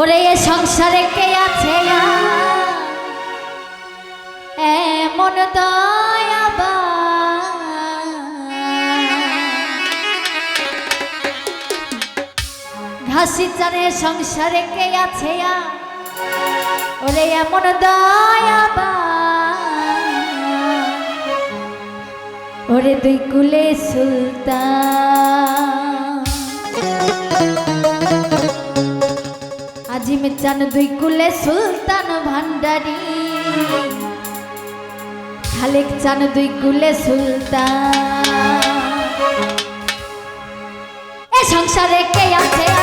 ওরে এ সংসারে কে আছে এমন দয়াবা ঘাসি চারে সংসারে কে আছে ওরে এমন দয়াবা ওরে দুই কুলে সুলতান। চান দুই কুলে সুলতান ভান্ডারি। খালেক চান দুই কুলে সুলতান। এ সংসারে কে আছে?